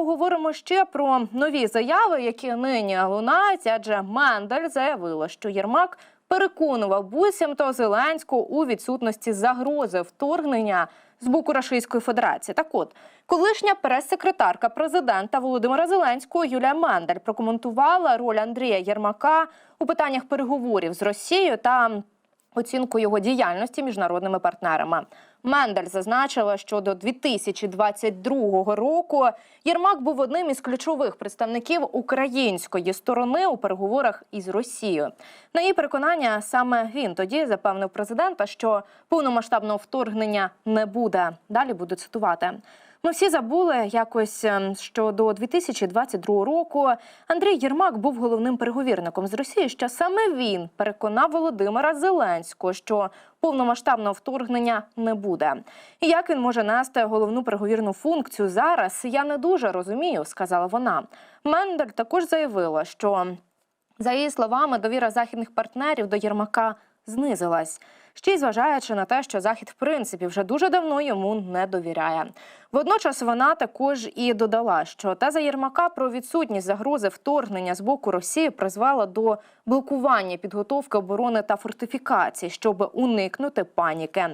поговоримо ще про нові заяви, які нині лунають. Адже Мендель заявила, що Єрмак переконував буцімто Зеленського у відсутності загрози вторгнення з боку Російської Федерації. Так от, колишня прес-секретарка президента Володимира Зеленського Юлія Мендель прокоментувала роль Андрія Єрмака у питаннях переговорів з Росією та оцінку його діяльності міжнародними партнерами. Мендель зазначила, що до 2022 року Єрмак був одним із ключових представників української сторони у переговорах із Росією. На її переконання, саме він тоді запевнив президента, що повномасштабного вторгнення не буде. Далі буду цитувати. Ми всі забули якось, ем, що до 2022 року Андрій Єрмак був головним переговірником з Росії. Що саме він переконав Володимира Зеленського, що повномасштабного вторгнення не буде. І як він може нести головну переговірну функцію зараз? Я не дуже розумію, сказала вона. Мендель також заявила, що за її словами, довіра західних партнерів до Єрмака знизилась. Ще й зважаючи на те, що захід в принципі вже дуже давно йому не довіряє. Водночас вона також і додала, що теза Єрмака про відсутність загрози вторгнення з боку Росії призвела до блокування підготовки оборони та фортифікацій, щоб уникнути паніки.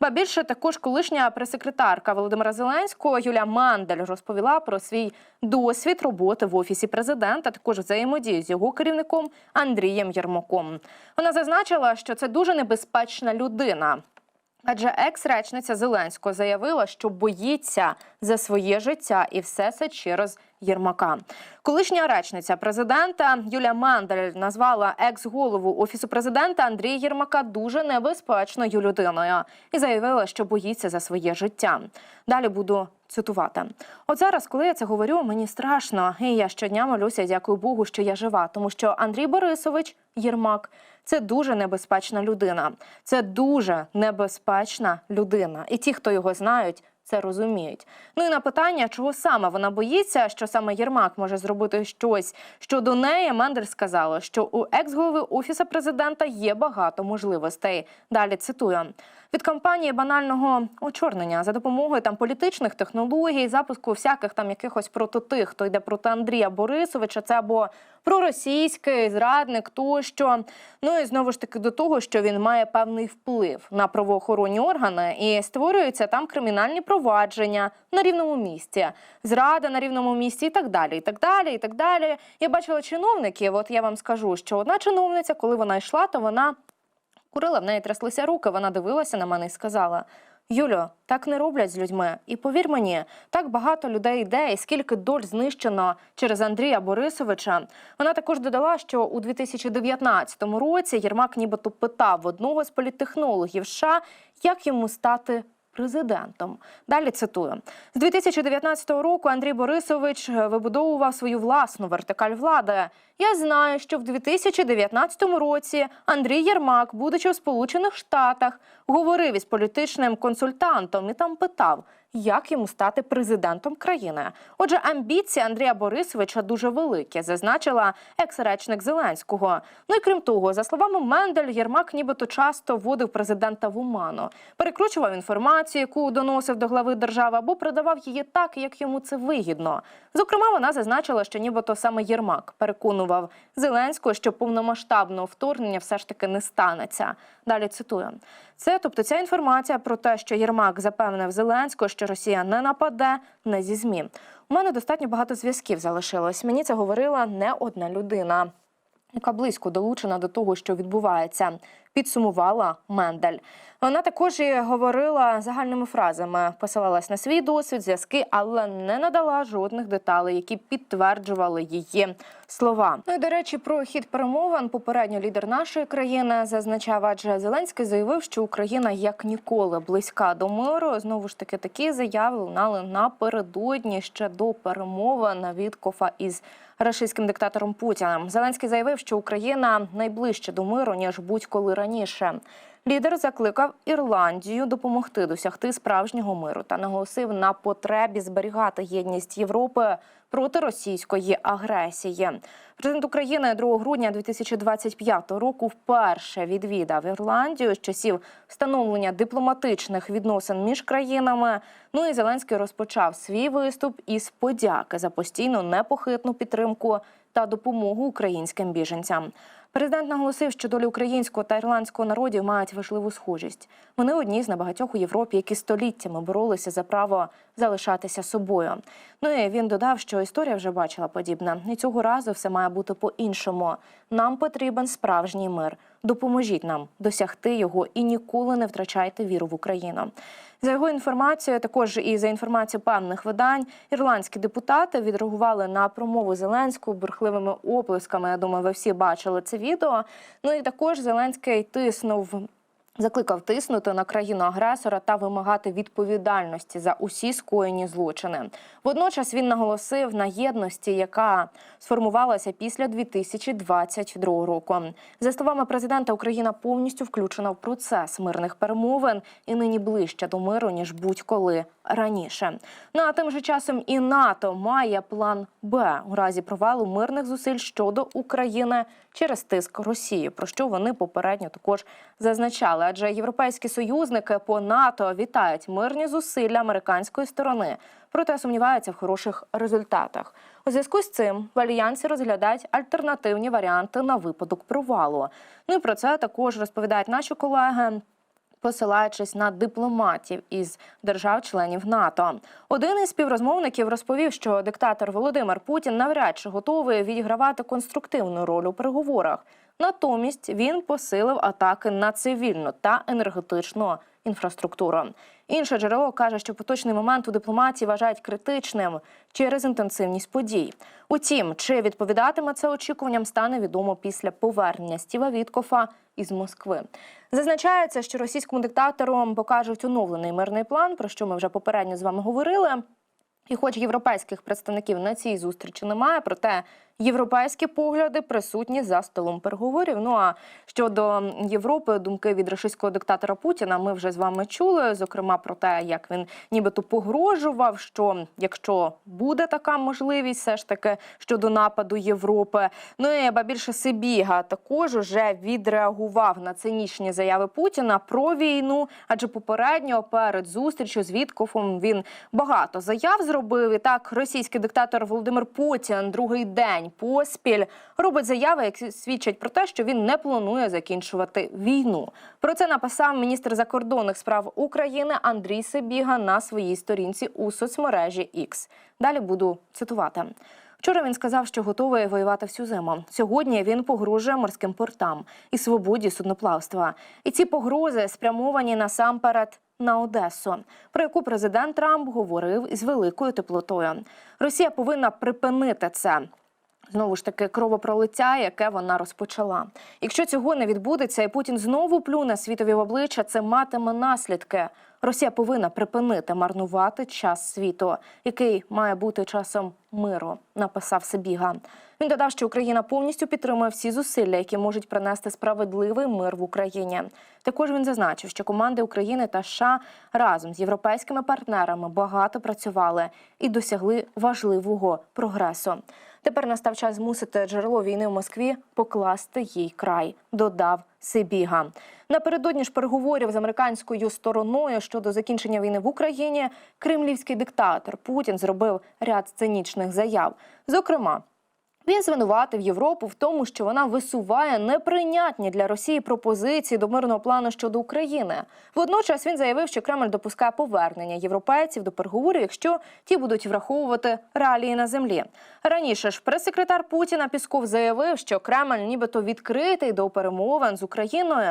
Ба більше також колишня прес-секретарка Володимира Зеленського Юля Мандель розповіла про свій досвід роботи в офісі президента, також взаємодії з його керівником Андрієм Єрмаком. Вона зазначила, що це дуже небезпечна людина. Адже екс-речниця Зеленського заявила, що боїться за своє життя, і все це через Єрмака. Колишня речниця президента Юлія Мандель назвала екс-голову офісу президента Андрія Єрмака дуже небезпечною людиною і заявила, що боїться за своє життя. Далі буду цитувати. От зараз, коли я це говорю, мені страшно, і я щодня молюся, дякую Богу, що я жива, тому що Андрій Борисович Єрмак це дуже небезпечна людина. Це дуже небезпечна людина. І ті, хто його знають, це розуміють. Ну і на питання, чого саме вона боїться, що саме Єрмак може зробити щось щодо неї. Мендель сказала, що у екс-голови офіса президента є багато можливостей. Далі цитую. Від кампанії банального очорнення за допомогою там політичних технологій, запуску всяких там якихось проти тих, хто йде проти Андрія Борисовича, це або проросійський зрадник, тощо. Ну і знову ж таки до того, що він має певний вплив на правоохоронні органи, і створюються там кримінальні провадження на рівному місці, зрада на рівному місці, і так далі. І так далі, і так далі. Я бачила чиновників. От я вам скажу, що одна чиновниця, коли вона йшла, то вона курила, в неї тряслися руки. Вона дивилася на мене і сказала: Юлю, так не роблять з людьми. І повір мені, так багато людей йде, і скільки доль знищено через Андрія Борисовича. Вона також додала, що у 2019 році Єрмак нібито питав одного з політтехнологів США, як йому стати. Президентом далі цитую з 2019 року. Андрій Борисович вибудовував свою власну вертикаль влади. Я знаю, що в 2019 році Андрій Єрмак, будучи в Сполучених Штатах, говорив із політичним консультантом і там питав, як йому стати президентом країни. Отже, амбіції Андрія Борисовича дуже великі, зазначила екс-речник Зеленського. Ну і крім того, за словами Мендель, Єрмак нібито часто вводив президента в оману, перекручував інформацію, яку доносив до глави держави, або продавав її так, як йому це вигідно. Зокрема, вона зазначила, що нібито саме Єрмак переконував Зеленського, що повномасштабного вторгнення все ж таки не станеться. Далі цитую. Це, тобто, ця інформація про те, що Єрмак запевнив Зеленського, що Росія не нападе, не зі ЗМІ. У мене достатньо багато зв'язків залишилось. Мені це говорила не одна людина, яка близько долучена до того, що відбувається. Підсумувала Мендель. Вона також і говорила загальними фразами, посилалась на свій досвід, зв'язки, але не надала жодних деталей, які підтверджували її слова. Ну і до речі, про хід перемовин попередньо лідер нашої країни зазначав, адже Зеленський заявив, що Україна як ніколи близька до миру. Знову ж таки, такі заяви лунали напередодні ще до перемовин Віткофа із рашистським диктатором Путіним. Зеленський заявив, що Україна найближче до миру ніж будь-коли раніше. Лідер закликав Ірландію допомогти досягти справжнього миру та наголосив на потребі зберігати єдність Європи проти російської агресії. Президент України 2 грудня 2025 року вперше відвідав Ірландію з часів встановлення дипломатичних відносин між країнами. Ну і Зеленський розпочав свій виступ із подяки за постійну непохитну підтримку та допомогу українським біженцям. Президент наголосив, що долі українського та ірландського народів мають важливу схожість. Вони одні з небагатьох у Європі, які століттями боролися за право залишатися собою. Ну і він додав, що історія вже бачила подібне, і цього разу все має бути по-іншому. Нам потрібен справжній мир. Допоможіть нам досягти його і ніколи не втрачайте віру в Україну. За його інформацією, також і за інформацією певних видань, ірландські депутати відреагували на промову Зеленського бурхливими оплесками. Я думаю, ви всі бачили це відео. Ну і також Зеленський тиснув. Закликав тиснути на країну агресора та вимагати відповідальності за усі скоєні злочини. Водночас він наголосив на єдності, яка сформувалася після 2022 року. За словами президента, Україна повністю включена в процес мирних перемовин і нині ближче до миру ніж будь-коли раніше. Ну а тим же часом і НАТО має план Б у разі провалу мирних зусиль щодо України через тиск Росії, про що вони попередньо також зазначали. Адже європейські союзники по НАТО вітають мирні зусилля американської сторони, проте сумніваються в хороших результатах. У зв'язку з цим в альянсі розглядають альтернативні варіанти на випадок провалу. Ну і про це також розповідають наші колеги посилаючись на дипломатів із держав-членів НАТО. Один із співрозмовників розповів, що диктатор Володимир Путін навряд чи готовий відігравати конструктивну роль у переговорах. Натомість він посилив атаки на цивільну та енергетичну інфраструктуру. Інше джерело каже, що поточний момент у дипломатії вважають критичним через інтенсивність подій. Утім, чи відповідатиме це очікуванням, стане відомо після повернення Стіва Віткофа із Москви. Зазначається, що російському диктатору покажуть оновлений мирний план, про що ми вже попередньо з вами говорили. І, хоч європейських представників на цій зустрічі немає, проте європейські погляди присутні за столом переговорів. Ну а щодо Європи, думки від російського диктатора Путіна, ми вже з вами чули. Зокрема, про те, як він нібито погрожував, що якщо буде така можливість, все ж таки щодо нападу Європи. Ну і ба більше Сибіга також уже відреагував на цинічні заяви Путіна про війну, адже попередньо перед зустрічю з Віткофом він багато заяв зробив. І так, російський диктатор Володимир Путін другий день поспіль робить заяви, які свідчать про те, що він не планує закінчувати війну. Про це написав міністр закордонних справ України Андрій Сибіга на своїй сторінці у соцмережі X. Далі буду цитувати. Вчора він сказав, що готовий воювати всю зиму. Сьогодні він погрожує морським портам і свободі судноплавства. І ці погрози спрямовані насамперед на Одесу, про яку президент Трамп говорив із великою теплотою. Росія повинна припинити це. Знову ж таки, кровопролиття, яке вона розпочала. Якщо цього не відбудеться, і Путін знову плюне світові в обличчя, це матиме наслідки. Росія повинна припинити марнувати час світу, який має бути часом миру, написав Сибіга. Він додав, що Україна повністю підтримує всі зусилля, які можуть принести справедливий мир в Україні. Також він зазначив, що команди України та США разом з європейськими партнерами багато працювали і досягли важливого прогресу. Тепер настав час змусити джерело війни в Москві покласти їй край, додав Сибіга. Напередодні ж переговорів з американською стороною щодо закінчення війни в Україні кремлівський диктатор Путін зробив ряд сценічних заяв. Зокрема, він звинуватив Європу в тому, що вона висуває неприйнятні для Росії пропозиції до мирного плану щодо України. Водночас він заявив, що Кремль допускає повернення європейців до переговорів, якщо ті будуть враховувати реалії на землі. Раніше ж прес-секретар Путіна Пісков заявив, що Кремль нібито відкритий до перемовин з Україною,